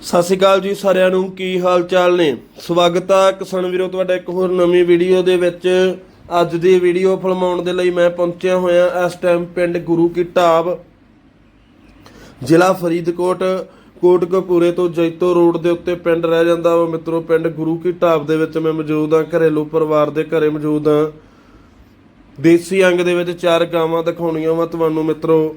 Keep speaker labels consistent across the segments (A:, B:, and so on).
A: ਸਤਿ ਸ਼੍ਰੀ ਅਕਾਲ ਜੀ ਸਾਰਿਆਂ ਨੂੰ, ਕੀ ਹਾਲ ਚਾਲ ਨੇ? ਸਵਾਗਤ ਆ ਕਿਸਾਨ ਵੀਰੋ, ਤੁਹਾਡਾ ਇੱਕ ਹੋਰ ਨਵੀਂ ਵੀਡੀਓ ਦੇ ਵਿੱਚ। ਅੱਜ ਦੀ ਵੀਡੀਓ ਫਿਲਮਾਉਣ ਦੇ ਲਈ ਮੈਂ ਪਹੁੰਚਿਆ ਹੋਇਆ ਇਸ ਟਾਈਮ ਪਿੰਡ ਗੁਰੂ ਕੀ ਢਾਬ, ਜ਼ਿਲ੍ਹਾ ਫਰੀਦਕੋਟ, ਕੋਟਕਪੂਰੇ ਤੋਂ ਜੈਤੋ ਰੋਡ ਦੇ ਉੱਤੇ ਪਿੰਡ ਰਹਿ ਜਾਂਦਾ ਵਾ। ਮਿੱਤਰੋ, ਪਿੰਡ ਗੁਰੂ ਕੀ ਢਾਬ ਦੇ ਵਿੱਚ ਮੈਂ ਮੌਜੂਦ ਆ ਘਰੇਲੂ ਪਰਿਵਾਰ ਦੇ ਘਰੇ ਮੌਜੂਦ ਆ ਦੇਸੀ ਅੰਗ ਦੇ ਵਿੱਚ ਚਾਰ ਗਾਵਾਂ ਦਿਖਾਉਣੀਆਂ ਵਾ ਤੁਹਾਨੂੰ ਮਿੱਤਰੋ।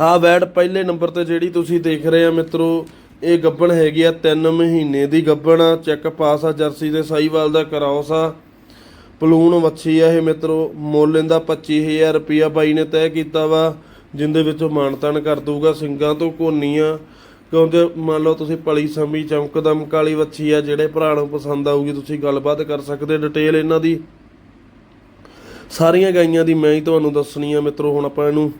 A: ਆ ਵੈਡ ਪਹਿਲੇ ਨੰਬਰ ਤੇ ਜਿਹੜੀ ਤੁਸੀਂ ਦੇਖ ਰਹੇ ਆ ਮਿੱਤਰੋ, ਇਹ ਗੱਬਣ ਹੈਗੀ ਆ 3 ਮਹੀਨੇ ਦੀ ਗੱਬਣ ਆ। ਚੈੱਕ ਪਾਸ ਆ ਜਰਸੀ ਦੇ ਸਾਈਵਾਲ ਦਾ ਕਰਾਉਸ ਆ। ਪਲੂਣ ਵੱਛੀ ਆ ਇਹ ਮਿੱਤਰੋ, ਮੁੱਲ ਇਹਦਾ 25000 ਰੁਪਿਆ ਬਾਈ ਨੇ ਤੈਅ ਕੀਤਾ ਵਾ, ਜਿੰਦੇ ਵਿੱਚੋਂ ਮਾਨਤਨ ਕਰ ਦੂਗਾ ਸਿੰਗਾਂ ਤੋਂ ਕੋਨੀਆਂ ਕਿਉਂਕਿ ਮੰਨ ਲਓ ਤੁਸੀਂ ਪਲੀ ਸਮੀ, ਚਮਕਦਮ ਕਾਲੀ ਵੱਛੀ ਆ, ਜਿਹੜੇ ਭਰਾ ਨੂੰ ਪਸੰਦ ਆਊਗੀ, ਤੁਸੀਂ ਗੱਲਬਾਤ ਕਰ ਸਕਦੇ ਡਿਟੇਲ ਇਹਨਾਂ ਦੀ। ਸਾਰੀਆਂ ਗਾਈਆਂ ਦੀ ਮੈਂ ਹੀ ਤੁਹਾਨੂੰ ਦੱਸਣੀ ਆ ਮਿੱਤਰੋ, ਹੁਣ ਆਪਾਂ ਇਹਨੂੰ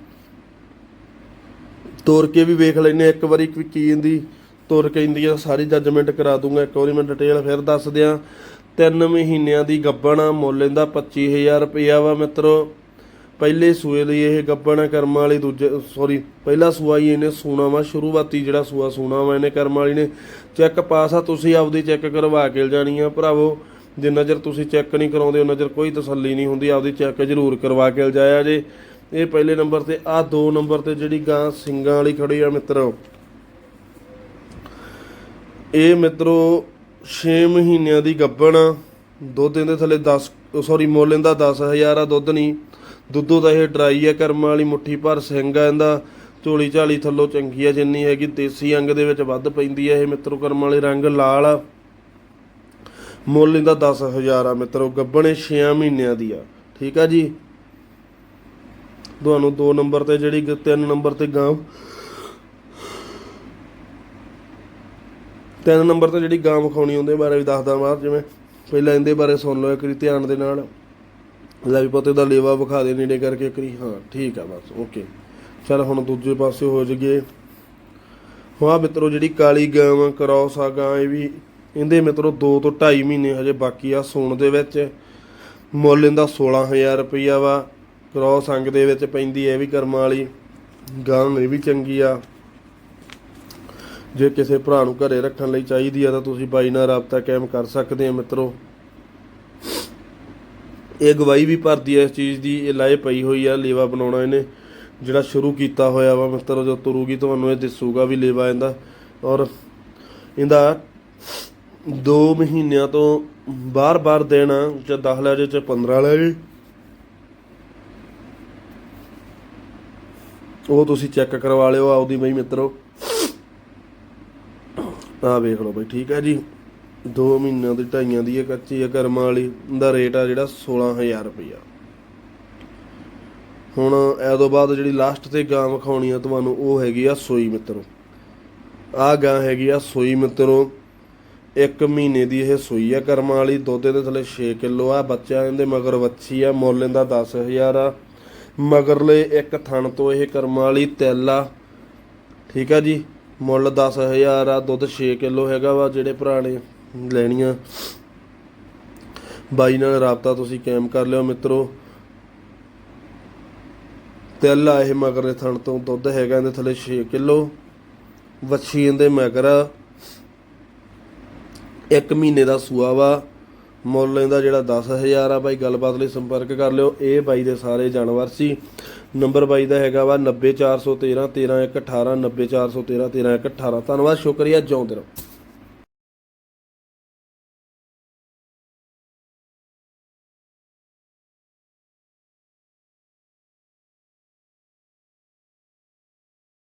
A: ਤੋਰ ਕੇ ਵੀ ਵੇਖ ਲੈਨੇ ਇੱਕ ਵਾਰੀ ਕੀ ਕੀ ਤੁਰ ਕਹਿੰਦੀ ਆ, ਸਾਰੀ ਜੱਜਮੈਂਟ ਕਰਾ ਦੂੰਗਾ। ਇੱਕ ਵਾਰੀ ਮੈਂ ਡਿਟੇਲ ਫਿਰ ਦੱਸ ਦਿਆਂ। ਤਿੰਨ ਮਹੀਨਿਆਂ ਦੀ ਗੱਬਣ ਆ ਮੁੱਲ ਇਹਦਾ 25000 ਰੁਪਇਆ ਵਾ ਮਿੱਤਰੋ। ਪਹਿਲੇ ਸੂਏ ਲਈ ਇਹ ਗੱਬਣ ਆ ਕਰਮ ਵਾਲੀ ਦੂਜੇ ਸੌਰੀ ਪਹਿਲਾ ਸੂਆ ਹੀ ਇਹਨੇ ਸੂਣਾ ਵਾ, ਸ਼ੁਰੂਆਤੀ ਜਿਹੜਾ ਸੂਆ ਸੂਣਾ ਵਾ ਇਹਨੇ ਕਰਮ ਵਾਲੀ ਨੇ। ਚੈੱਕ ਪਾਸ ਆ, ਤੁਸੀਂ ਆਪਦੀ ਚੈੱਕ ਕਰਵਾ ਕੇ ਜਾਣੀ ਆ ਭਰਾਵੋ। ਜਿੰਨਾ ਚਿਰ ਤੁਸੀਂ ਚੈੱਕ ਨਹੀਂ ਕਰਾਉਂਦੇ, ਉਹਨਾਂ ਚਿਰ ਕੋਈ ਤਸੱਲੀ ਨਹੀਂ ਹੁੰਦੀ। ਆਪਦੀ ਚੈੱਕ ਜ਼ਰੂਰ ਕਰਵਾ ਕੇ ਜਾਇਆ ਜੇ। ਇਹ ਪਹਿਲੇ ਨੰਬਰ ਤੇ ਆ ਦੋ ਨੰਬਰ ਤੇ ਜਿਹੜੀ ਗਾਂ ਸਿੰਗਾਂ ਵਾਲੀ ਖੜੀ ਆ ਮਿੱਤਰੋ। ਇਹ ਮਿੱਤਰੋ 6 ਮਹੀਨਿਆਂ ਦੀ ਗੱਭਣ ਆ। ਦੁੱਧ ਇਹਦੇ ਥੱਲੇ 10 ਸੌਰੀ ਮੁੱਲ ਇਹਦਾ 10000 ਆ, ਦੁੱਧ ਨਹੀਂ। ਦੁੱਧੋ ਤਾਂ ਇਹ ਡਰਾਈ ਆ, ਕਰਮ ਵਾਲੀ ਮੁੱਠੀ ਭਰ ਸਿੰਘ ਆ ਇਹਦਾ। ਝੋਲੀ ਝਾਲੀ ਥੱਲੋਂ ਚੰਗੀ ਆ, ਜਿੰਨੀ ਹੈਗੀ ਦੇਸੀ ਅੰਗ ਦੇ ਵਿੱਚ ਵੱਧ ਪੈਂਦੀ ਆ ਇਹ ਮਿੱਤਰੋ, ਕਰਮ ਵਾਲੇ ਰੰਗ ਲਾਲ ਆ। ਮੁੱਲ ਇਹਦਾ 10000 ਆ ਮਿੱਤਰੋ, ਗੱਭਣੇ 6 ਮਹੀਨਿਆਂ ਦੀ ਆ। ਠੀਕ ਆ ਜੀ? ਤੁਹਾਨੂੰ 2 ਨੰਬਰ ਤੇ ਜਿਹੜੀ ਗ- ਤਿੰਨ ਨੰਬਰ ਤੇ ਗਾਂ। ਤਿੰਨ ਨੰਬਰ ਤੇ ਜਿਹੜੀ ਗਾਂ ਵਿਖਾਉਣੀ ਉਹਦੇ ਬਾਰੇ ਵੀ ਦੱਸਦਾ ਬਾਅਦ ਜਿਵੇਂ ਪਹਿਲਾਂ ਇਹਦੇ ਬਾਰੇ ਸੁਣ ਲਓ ਇੱਕ ਵਾਰੀ ਧਿਆਨ ਦੇ ਨਾਲ। ਲੈ ਵੀ ਪੋਤੇ ਦਾ ਲੇਵਾ ਵਿਖਾ ਦੇ ਨੇੜੇ ਕਰਕੇ ਇੱਕ ਵਾਰੀ। ਹਾਂ, ਠੀਕ ਆ ਬਸ, ਓਕੇ। ਚਲ ਹੁਣ ਦੂਜੇ ਪਾਸੇ ਹੋ ਜਗੇ ਹਾਂ ਮਿੱਤਰੋ, ਜਿਹੜੀ ਕਾਲੀ ਗਾਂ ਵਾ ਆ ਗਾਂ, ਇਹ ਵੀ ਇਹਦੇ ਮਿੱਤਰੋ 2 ਤੋਂ 2.5 ਮਹੀਨੇ ਹਜੇ ਬਾਕੀ ਆ, ਸੂਣ ਦੇ ਵਿੱਚ। ਮੁੱਲ ਇਹਦਾ 16000 ਰੁਪਈਆ ਵਾ। ਕ੍ਰੋਸ ਅੰਗ ਦੇ ਵਿੱਚ ਪੈਂਦੀ ਹੈ, ਇਹ ਵੀ ਕਰਮਾਂ ਵਾਲੀ। ਗਾਂ ਇਹ ਵੀ ਚੰਗੀ ਆ। ਜੇ ਕਿਸੇ ਭਰਾ ਨੂੰ ਘਰੇ ਰੱਖਣ ਲਈ ਚਾਹੀਦੀ ਆ, ਤਾਂ ਤੁਸੀਂ ਬਾਈ ਨਾਲ ਰਾਬਤਾ ਕਾਇਮ ਕਰ ਸਕਦੇ ਆ ਮਿੱਤਰੋ। ਇਹ ਗਵਾਹੀ ਵੀ ਭਰਦੀ ਹੈ ਇਸ ਚੀਜ਼ ਦੀ, ਇਹ ਲਾਏ ਪਈ ਹੋਈ ਆ, ਲੇਵਾ ਬਣਾਉਣਾ ਇਹਨੇ। ਜਿਹੜਾ ਸ਼ੁਰੂ ਕੀਤਾ ਹੋਇਆ ਵਾ ਮਿੱਤਰੋ, ਜੋ ਤੁਰੂਗੀ ਤੁਹਾਨੂੰ ਇਹ ਦਿਸੂਗਾ ਵੀ ਲੇਵਾ ਇਹਦਾ। ਔਰ ਇਹਦਾ 2 ਮਹੀਨਿਆਂ ਤੋਂ ਬਾਰ-ਬਾਰ ਦੇਣਾ, ਜਾਂ 10 ਲੈ ਜੇ ਚ 15 ਲੈ ਜੇ ਉਹ ਤੁਸੀਂ ਚੈੱਕ ਕਰਵਾ ਲਿਓ ਆਪਦੀ ਬਈ ਮਿੱਤਰੋ। ਆ ਵੇਖ ਲਓ ਬਈ, ਠੀਕ ਹੈ ਜੀ। 2 ਮਹੀਨਿਆਂ ਦੀ ਢਾਈਆਂ ਦੀ ਇਹ ਕੱਚੀ ਆ ਕਰਮਾਂ ਵਾਲੀ ਦਾ ਰੇਟ ਆ ਜਿਹੜਾ 16000 ਰੁਪਇਆ ਹੁਣ ਇਹ ਤੋਂ ਬਾਅਦ ਜਿਹੜੀ ਲਾਸਟ ਤੇ ਗਾਂ ਵਿਖਾਉਣੀ ਆ ਤੁਹਾਨੂੰ, ਉਹ ਹੈਗੀ ਆ ਸੋਈ ਮਿੱਤਰੋ। ਆ ਗਾਂ ਹੈਗੀ ਆ ਸੋਈ ਮਿੱਤਰੋ। ਇੱਕ ਮਹੀਨੇ ਦੀ ਇਹ ਸੂਈ ਆ, ਕਰਮਾਂ ਵਾਲੀ, ਦੁੱਧ ਦੇ ਥੱਲੇ 6 ਕਿਲੋ ਆ, ਬੱਚਿਆਂ ਇਹਦੇ ਮਗਰ ਵੱਛੀ ਆ, ਮੁੱਲ ਇਹਦਾ 10000 ਆ। ਮਗਰਲੇ ਇੱਕ ਥਣ ਤੋਂ ਇਹ ਕਰਮਾਂ ਵਾਲੀ ਤਿੱਲ ਆ। ਠੀਕ ਆ ਜੀ? ਮੁੱਲ 10000 ਆ, ਦੁੱਧ 6 ਕਿਲੋ ਹੈਗਾ ਵਾ, ਜਿਹੜੇ ਭਰਾ ਨੇ ਲੈਣੀਆਂ। ਬਾਈ ਨਾਲ ਰਾਬਤਾ ਤੁਸੀਂ ਕਾਇਮ ਕਰ ਲਿਓ ਮਿੱਤਰੋ। ਤਿੱਲ ਆ ਇਹ ਮਗਰਲੇ ਥਣ ਤੋਂ, ਦੁੱਧ ਹੈਗਾ ਇਹਦੇ ਥੱਲੇ 6 ਕਿਲੋ। ਵੱਛੀ ਇਹਦੇ ਮਗਰ ਆ। ਇੱਕ ਮਹੀਨੇ ਦਾ ਸੂਆ ਵਾ। ਮੁੱਲ ਇਹਦਾ ਜਿਹੜਾ 10000 ਆ, ਬਾਈ ਗੱਲਬਾਤ ਲਈ ਸੰਪਰਕ ਕਰ ਲਿਓ। ਇਹ ਬਾਈ ਦੇ ਸਾਰੇ ਜਾਨਵਰ ਸੀ। ਨੰਬਰ ਬਾਈ ਦਾ ਹੈਗਾ ਵਾ 90413 13118 90413 13118 ਧੰਨਵਾਦ, ਸ਼ੁਕਰੀਆ, ਜਿਉਂਦੇ ਰਹੋ।